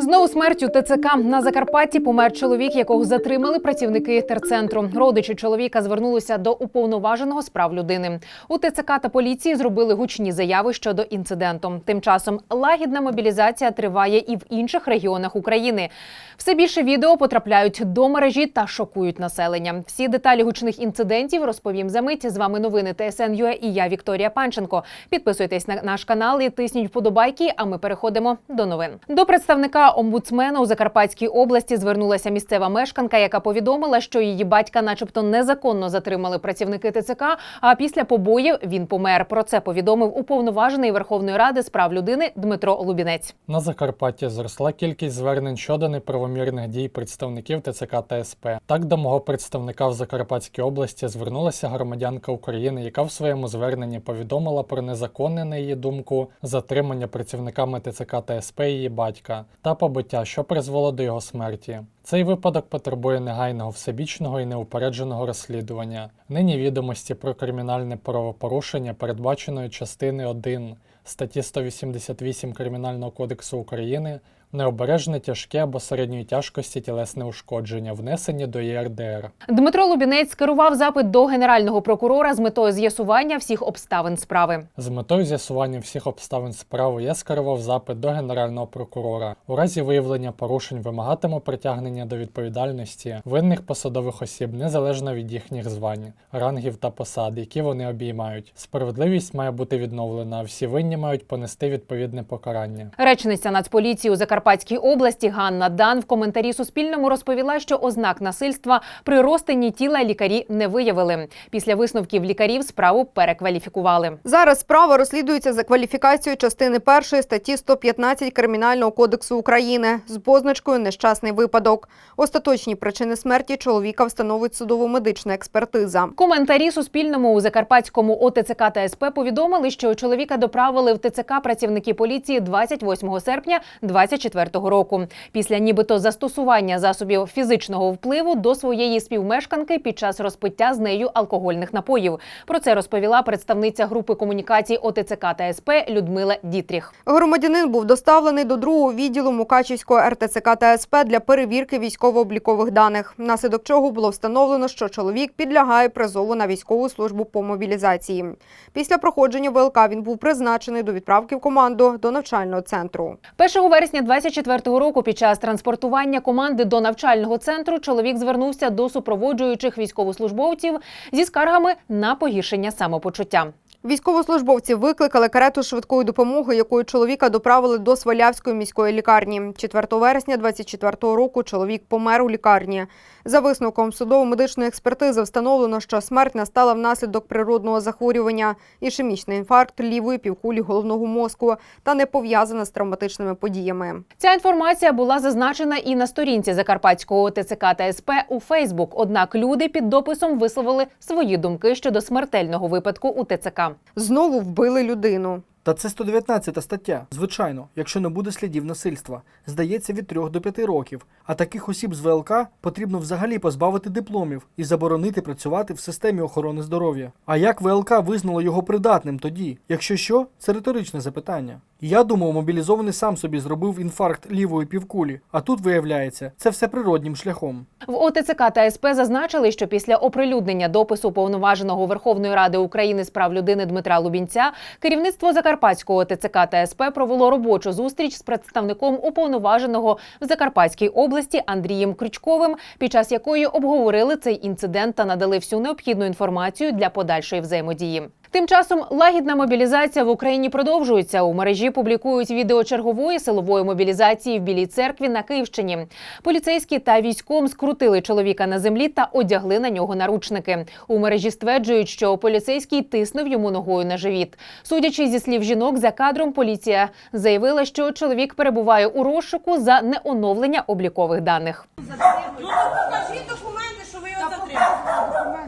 Знову смертю ТЦК на Закарпатті помер чоловік, якого затримали працівники терцентру. Родичі чоловіка звернулися до уповноваженого з прав людини. У ТЦК та поліції зробили гучні заяви щодо інциденту. Тим часом лагідна мобілізація триває і в інших регіонах України. Все більше відео потрапляють до мережі та шокують населення. Всі деталі гучних інцидентів розповім за мить. З вами новини ТСН.UA і я Вікторія Панченко. Підписуйтесь на наш канал і тисніть вподобайки. А ми переходимо до новин. До представника омбудсмена у Закарпатській області звернулася місцева мешканка, яка повідомила, що її батька, начебто, незаконно затримали працівники ТЦК. А після побоїв він помер. Про це повідомив уповноважений Верховної Ради з прав людини Дмитро Лубінець. На Закарпатті зросла кількість звернень щодо неправомірних дій представників ТЦК та СП. Так до мого представника в Закарпатській області звернулася громадянка України, яка в своєму зверненні повідомила про незаконне, на її думку, затримання працівниками ТЦК та СП її батька та побиття, що призвело до його смерті. Цей випадок потребує негайного всебічного і неупередженого розслідування. Нині відомості про кримінальне правопорушення передбаченої частини 1 статті 188 Кримінального кодексу України необережне тяжке або середньої тяжкості тілесне ушкодження, внесені до ЄРДР. Дмитро Лубінець скерував запит до генерального прокурора з метою з'ясування всіх обставин справи. З метою з'ясування всіх обставин справи я скерував запит до генерального прокурора. У разі виявлення порушень вимагатиму притягнення до відповідальності винних посадових осіб незалежно від їхніх звань, рангів та посад, які вони обіймають. Справедливість має бути відновлена, всі винні мають понести відповідне покарання. Речниця Нацполіції у Закарпатській області Ганна Дан в коментарі Суспільному розповіла, що ознак насильства при розтині тіла лікарі не виявили. Після висновків лікарів справу перекваліфікували. Зараз справа розслідується за кваліфікацією частини першої статті 115 Кримінального кодексу України з позначкою нещасний випадок. Остаточні причини смерті чоловіка встановить судово-медична експертиза. Коментарі Суспільному у Закарпатському ОТЦК та СП повідомили, що чоловіка доправили в ТЦК працівники поліції 28 серпня 24 року. Після нібито застосування засобів фізичного впливу до своєї співмешканки під час розпиття з нею алкогольних напоїв. Про це розповіла представниця групи комунікацій ОТЦК та СП Людмила Дітріх. Громадянин був доставлений до другого відділу Мукачівського РТЦК та СП для перевірки військово-облікових даних, внаслідок чого було встановлено, що чоловік підлягає призову на військову службу по мобілізації. Після проходження ВЛК він був призначений до відправки в команду до навчального центру. 1 вересня 24 року під час транспортування команди до навчального центру чоловік звернувся до супроводжуючих військовослужбовців зі скаргами на погіршення самопочуття. Військовослужбовці викликали карету швидкої допомоги, якою чоловіка доправили до Свалявської міської лікарні. 4 вересня 24 року чоловік помер у лікарні. За висновком судово-медичної експертизи встановлено, що смерть настала внаслідок природного захворювання, ішемічний інфаркт лівої півкулі головного мозку та не пов'язана з травматичними подіями. Ця інформація була зазначена і на сторінці Закарпатського ТЦК та СП у Фейсбук. Однак люди під дописом висловили свої думки щодо смертельного випадку у ТЦК. Знову вбили людину. Та це 119 стаття. Звичайно, якщо не буде слідів насильства, здається від 3 до 5 років. А таких осіб з ВЛК потрібно взагалі позбавити дипломів і заборонити працювати в системі охорони здоров'я. А як ВЛК визнало його придатним тоді? Якщо що, це риторичне запитання. Я думав, мобілізований сам собі зробив інфаркт лівої півкулі, а тут виявляється, це все природнім шляхом. В ОТЦК та СП зазначили, що після оприлюднення допису повноваженого Верховної Ради України з прав людини Дмитра Лубінця керівництво Закарпатського ТЦК та СП провело робочу зустріч з представником уповноваженого в Закарпатській області Андрієм Крючковим, під час якої обговорили цей інцидент та надали всю необхідну інформацію для подальшої взаємодії. Тим часом лагідна мобілізація в Україні продовжується. У мережі публікують відео чергової силової мобілізації в Білій церкві на Київщині. Поліцейські та військом скрутили чоловіка на землі та одягли на нього наручники. У мережі стверджують, що поліцейський тиснув йому ногою на живіт. Судячи зі слів жінок, за кадром поліція заявила, що чоловік перебуває у розшуку за неоновлення облікових даних. Ну то покажіть документи, що ви його затримали.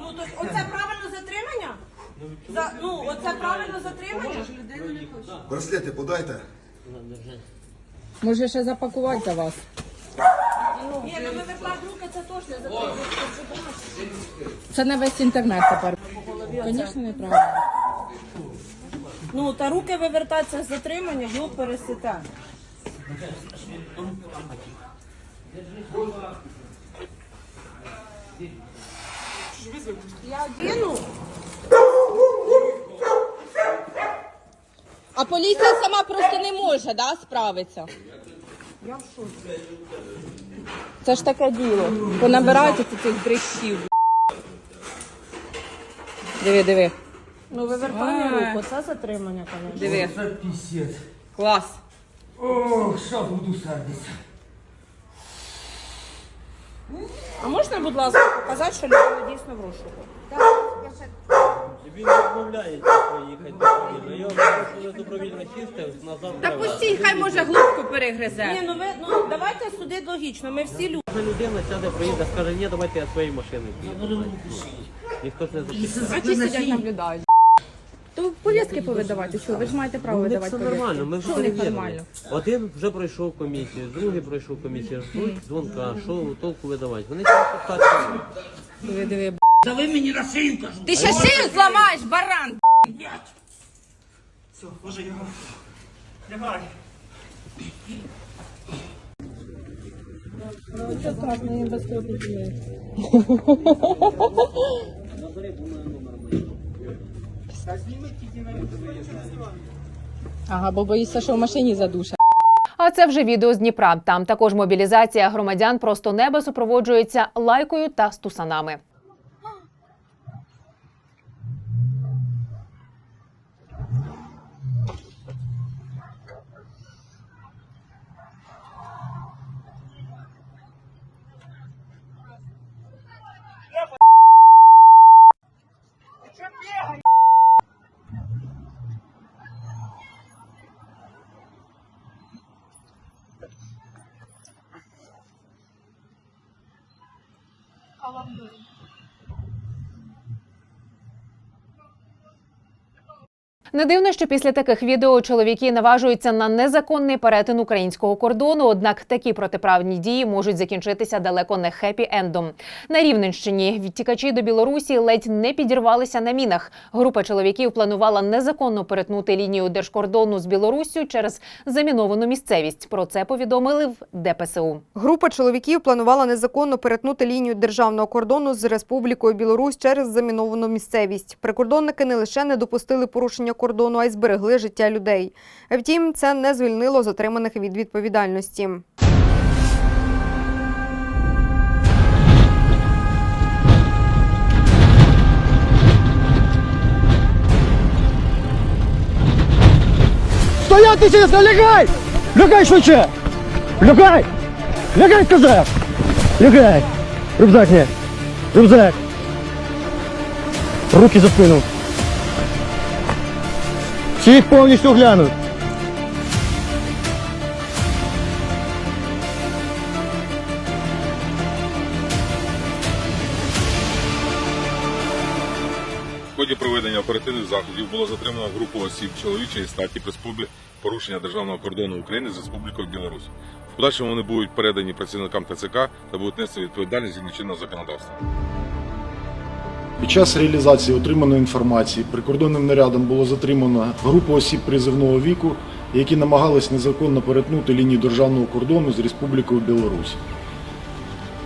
Ну то оце правильно затримання? За, ну, оце правильно затримання? Браслети подайте. Може ще запакувати за вас. Ні, ну ви виклад руки, це точно затримання. Це на весь інтернет тепер. Звісно, неправильно. Ну, та руки вивертатися з затримання, його пересите. А поліція сама просто не може, да, справитися. Я в шоці. Це ж таке діло. Понабираються цих дрищів. Диви, диви. Ну вивертання руку, це затримання, звісно. Диви. Клас. А можна, будь ласка, показати, що людина дійсно в розшуку? Він відмовляється поїхати добровільно. Його вирішили добровільно сісти, назад Та треба. пустіть, хай може глубку перегризе. Ні, ну ви ну давайте судити логічно. Ми всі люди. Кожна людина сяде, приїде, скаже, ні, давайте я своєю машиною поїду. Ніхто ж не запитає. А ті сидять наблюдають. То повістки повидавати, що ви ж маєте право У них видавати все нормально, ми вже Що перевірили. нормально? Один вже пройшов комісію, другий пройшов комісію, ждуть дзвонка, що толку видавати. Вони тільки так. Диви, диви. Дави мені на шию, Ти ще шию зламаєш, баран! Ага, бо боїшся, що в машині задуша. А це вже відео з Дніпра. Там також мобілізація громадян просто неба супроводжується лайкою та стусанами. Не дивно, що після таких відео чоловіки наважуються на незаконний перетин українського кордону. Однак такі протиправні дії можуть закінчитися далеко не хеппі ендом. На Рівненщині відтікачі до Білорусі ледь не підірвалися на мінах. Група чоловіків планувала незаконно перетнути лінію держкордону з Білоруссю через заміновану місцевість. Про це повідомили в ДПСУ. Група чоловіків планувала незаконно перетнути лінію державного кордону з Республікою Білорусь через заміновану місцевість. Прикордонники не лише не допустили порушення кордону, а й зберегли життя людей. Втім, це не звільнило затриманих від відповідальності. Стояти чесно, лягай! Лягай швидше! Лягай! Лягай, сказав! Лягай! Рюкзак не! Рюкзак! Руки за! Всіх повністю глянуть! В ході проведення оперативних заходів було затримано групу осіб чоловічої статі при спробі порушення державного кордону України з Республікою Білорусь. В подальшому вони будуть передані працівникам ТЦК та будуть нести відповідальність згідно чинного законодавства. Під час реалізації отриманої інформації прикордонним нарядом було затримано групу осіб призивного віку, які намагались незаконно перетнути лінію державного кордону з Республікою Білорусь.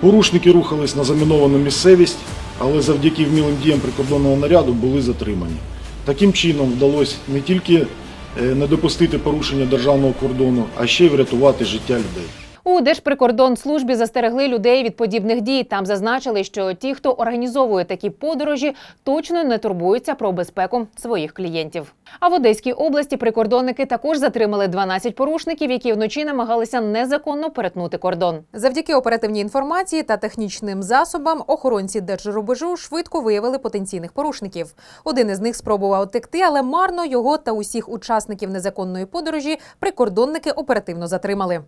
Порушники рухались на заміновану місцевість, але завдяки вмілим діям прикордонного наряду були затримані. Таким чином вдалося не тільки е, не допустити порушення державного кордону, а ще й врятувати життя людей. У Держприкордонслужбі застерегли людей від подібних дій. Там зазначили, що ті, хто організовує такі подорожі, точно не турбуються про безпеку своїх клієнтів. А в Одеській області прикордонники також затримали 12 порушників, які вночі намагалися незаконно перетнути кордон. Завдяки оперативній інформації та технічним засобам охоронці держрубежу швидко виявили потенційних порушників. Один із них спробував утекти, але марно його та усіх учасників незаконної подорожі прикордонники оперативно затримали.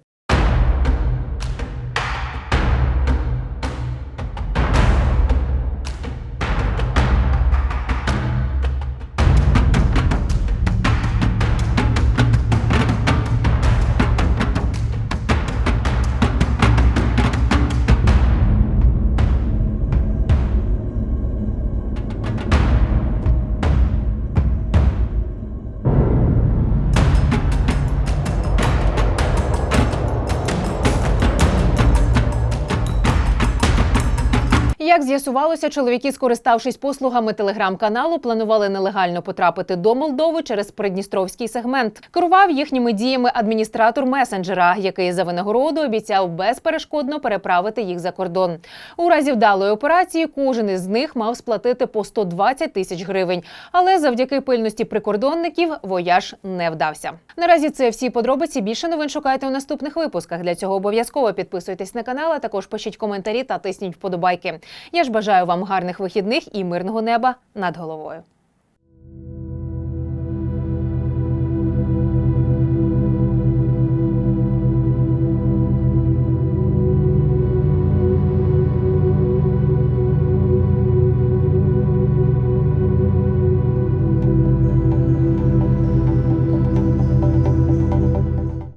Як з'ясувалося, чоловіки, скориставшись послугами телеграм-каналу, планували нелегально потрапити до Молдови через придністровський сегмент. Керував їхніми діями адміністратор месенджера, який за винагороду обіцяв безперешкодно переправити їх за кордон. У разі вдалої операції кожен із них мав сплатити по 120 тисяч гривень. Але завдяки пильності прикордонників вояж не вдався. Наразі це всі подробиці. Більше новин шукайте у наступних випусках. Для цього обов'язково підписуйтесь на канал, а також пишіть коментарі та тисніть вподобайки. Я ж бажаю вам гарних вихідних і мирного неба над головою.